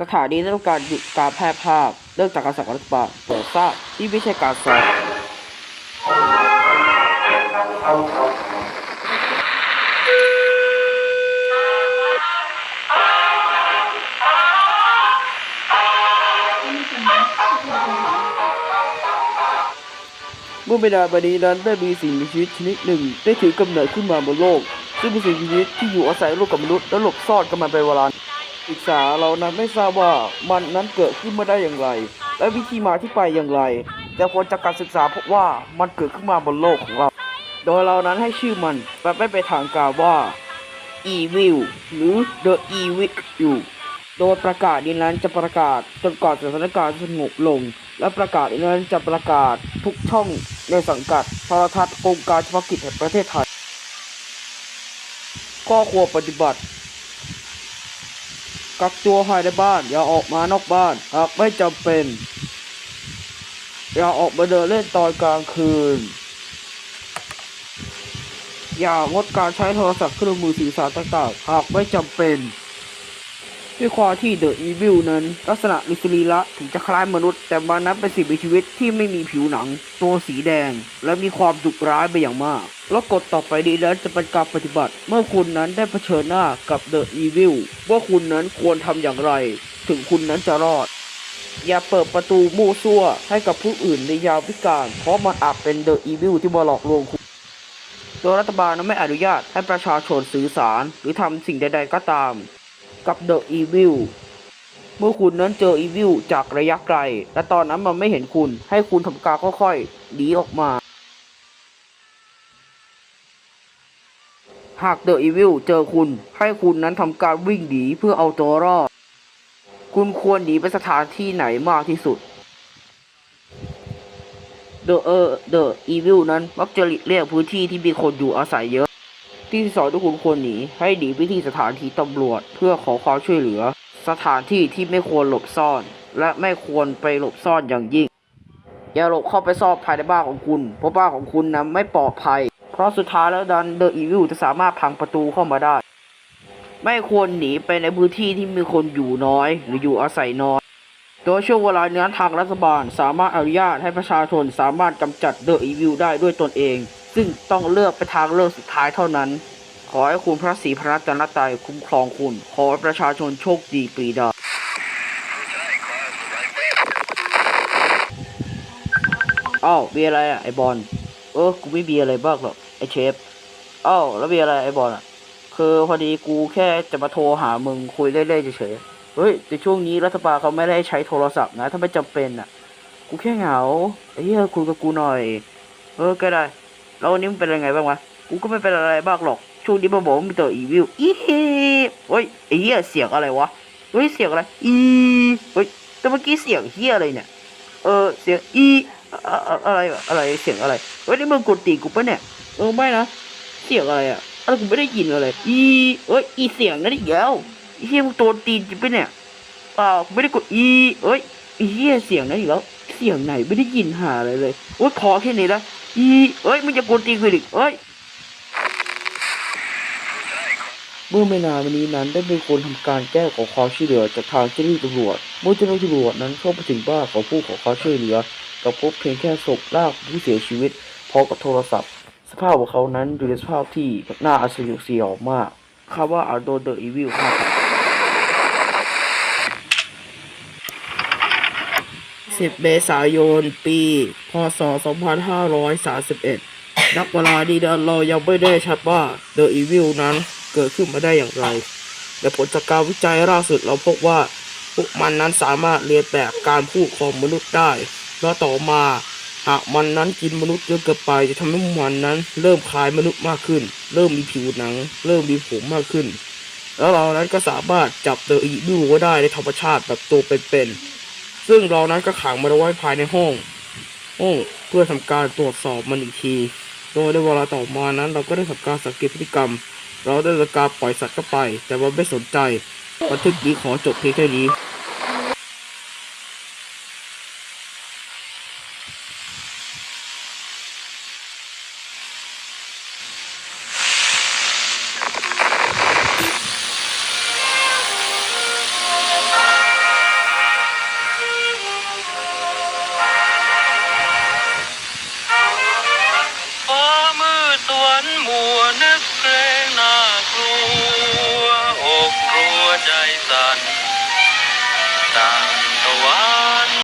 สถานีได้ต้องการหยุดการแพร่ภาพเรื่องจากการสั่งรัฐบาลโปรดทราบที่ไม่ใช่การสอนเมื่อไม่นานมานี้นั้นได้มีสิ่งมีชีวิตชนิดหนึ่ง ได้ถือกำเนิดขึ้นมาบนโลก ซึ่งเป็นสิ่งมีชีวิตที่อยู่อาศัยร่วมกับมนุษย์และหลบซ่อนกันมาเป็นเวลา ศึกษาเรานั้นไม่ทราบว่ามันนั้นเกิดขึ้นมาได้อย่างไร และวิธีมาที่ไปอย่างไร แต่ผลจากการศึกษาพบว่ามันเกิดขึ้นมาบนโลกของเรา โดยเรานั้นให้ชื่อมันแบบไม่ไปทางการว่า Evil หรือ The Evil โดยประกาศนี้นั้นจะประกาศจนกว่าสถานการณ์สงบลง และประกาศนี้นั้นจะประกาศทุกช่องในสังกัดโทรทัศน์องค์การเฉพาะกิจแห่งประเทศไทยข้อควรปฏิบัติ กักตัวภายในบ้าน อย่าออกมานอกบ้าน หากไม่จำเป็น อย่าออกมาเดินเล่นตอนกลางคืน อย่างดการใช้โทรศัพท์เครื่องมือสื่อสารต่างๆ หากไม่จำเป็น ด้วยความที่เดอะอีวิลนั้น ลักษณะมิสรีละถึงจะคล้ายมนุษย์ แต่มันนั้นเป็นสิ่งมีชีวิตที่ไม่มีผิวหนัง ตัวสีแดง และมีความดุร้ายไปอย่างมาก แล้วกฎต่อไปนี้นั้นจะเป็นการปฏิบัติ เมื่อคุณนั้นได้เผชิญหน้ากับเดอะอีวิลว่าคุณนั้นควรทำอย่างไร ถึงคุณนั้นจะรอด อย่าเปิดประตูมู่ซั่วให้กับผู้อื่นในยามวิกาลเพราะมันอาจเป็นเดอะอีวิลที่มาหลอกลวงคุณโดยรัฐบาลนั้นไม่อนุญาตให้ประชาชนสื่อสารหรือทำสิ่งใด ๆ ก็ตาม กับเดอะอีวิลเมื่อคุณนั้นเจออีวิลจากระยะไกล และตอนนั้นมันไม่เห็นคุณ ให้คุณทำการค่อยๆหนีออกมา หากเดอะอีวิลเจอคุณ ให้คุณนั้นทำการวิ่งหนีเพื่อเอาตัวรอด คุณควรหนีไปสถานที่ไหนมากที่สุดเดอะเออเดอะอีวิลนั้นมักจะหลีกเลี่ยงพื้นที่ที่มีคนอยู่อาศัยเยอะ ที่สอนทุกคนควรหนีให้หนีไปที่สถานที่ตำรวจเพื่อขอความช่วยเหลือ สถานที่ที่ไม่ควรหลบซ่อน และไม่ควรไปหลบซ่อนอย่างยิ่ง อย่าหลบเข้าไปซ่อนภายในบ้านของคุณ เพราะบ้านของคุณนั้นไม่ปลอดภัย เพราะสุดท้ายแล้วดันเดอะอีวิลจะสามารถพังประตูเข้ามาได้ ไม่ควรหนีไปในพื้นที่ที่มีคนอยู่น้อย หรืออยู่อาศัยน้อย โดยช่วงเวลานี้ทางรัฐบาลสามารถอนุญาตให้ประชาชนสามารถกำจัดเดอะอีวิลได้ด้วยตนเอง ซึ่งต้องเลือกไปทางเลือกสุดท้ายเท่านั้น ขอให้คุณพระศรีพระรัตนตรัยคุ้มครองคุณ ขอให้ประชาชนโชคดีปีดาอ้าวมีอะไรอะไอบอลเออกูไม่มีอะไรบ้างหรอกไอเชฟอ้าวแล้วมีอะไรไอบอลอะ คือพอดีกูแค่จะมาโทรหามึงคุยเล่นๆเฉยๆเฮ้ยแต่ช่วงนี้รัฐบาลเขาไม่ได้ให้ใช้โทรศัพท์นะ ถ้าไม่จำเป็นอะ กูแค่เหงาไอ้เหี้ยคุยกับกูหน่อย เออก็ได้ แล้ววันนี้มึงเป็นยังไงบ้างวะ กูก็ไม่เป็นอะไรบ้างหรอก ช่วงนี้มาบอกว่ามีตัวอีวิวอีเฮ้เฮ้ยไอ้เหี้ยเสียงอะไรวะ เฮ้ยเสียงอะไร อี เฮ้ย แต่เมื่อกี้เสียงเหี้ยอะไรเนี่ย เออเสียงอี อะไรอะไรเสียงอะไร เฮ้ยนี่มึงกดตีกูปะเนี่ย เออไม่นะ เสียงอะไรอะอะไรกูไม่ได้ยินอะไร อี เอ้ย อีเสียงนั่นอีกแล้วอ้เหี้ยมึงโดนตีนจริงปะเนี่ยเปล่ากูไม่ได้กดอี เอ้ยอ้เหี้ยเสียงนั่นอีกแล้ว เสียงไหนไม่ได้ยินหาอะไรเลยโอ้ยขอแค่นี้ละ อีเอ้ยมึงจะกดตีกูอีกเอ้ยเมื่อไม่นานมานี้นั้นได้มีคนทำการแก้ขอความช่วยเหลือจากทางเจ้าหน้าที่ตำรวจเมื่อเจ้าหน้าที่ตำรวจนั้นเข้าไปถึงบ้านของผู้ขอความช่วยเหลือก็พบเพียงแค่ศพร่างผู้เสียชีวิตพร้อมกับโทรศัพท์ สภาพของเขานั้นอยู่ในสภาพที่น่าอัศจรรย์เสียวมากคาดว่าอาจโดนเดอะอีวิลฆ่าตาย 10 เมษายน ปี พศ 2531 นักเวลานี้นั้นเรายังไม่ได้ชัดว่าเดอะอีวิลนั้นเกิดขึ้นมาได้อย่างไร แต่ผลจากการวิจัยล่าสุดเราพบว่า พวกมันนั้นสามารถเรียนแบบการพูดของมนุษย์ได้ แล้วต่อมาหากมันนั้นกินมนุษย์เยอะเกินไปจะทำให้มันนั้น เริ่มคลายมนุษย์มากขึ้น เริ่มมีผิวหนัง เริ่มมีผมมากขึ้น แล้วเรานั้นก็สามารถจับเดอะอีวิลไว้ได้ในธรรมชาติแบบตัวเป็นๆ ซึ่งเรานั้นก็ขังมันเอาไว้ภายในห้อง ห้องเพื่อทำการตรวจสอบมันอีกที โดยในเวลาต่อมานั้น เราก็ได้ทำการสังเกตพฤติกรรม เราได้ทำการปล่อยสัตว์เข้าไป แต่มันไม่สนใจ บันทึกนี้ขอจบเพียงแค่นี้ นมัวใน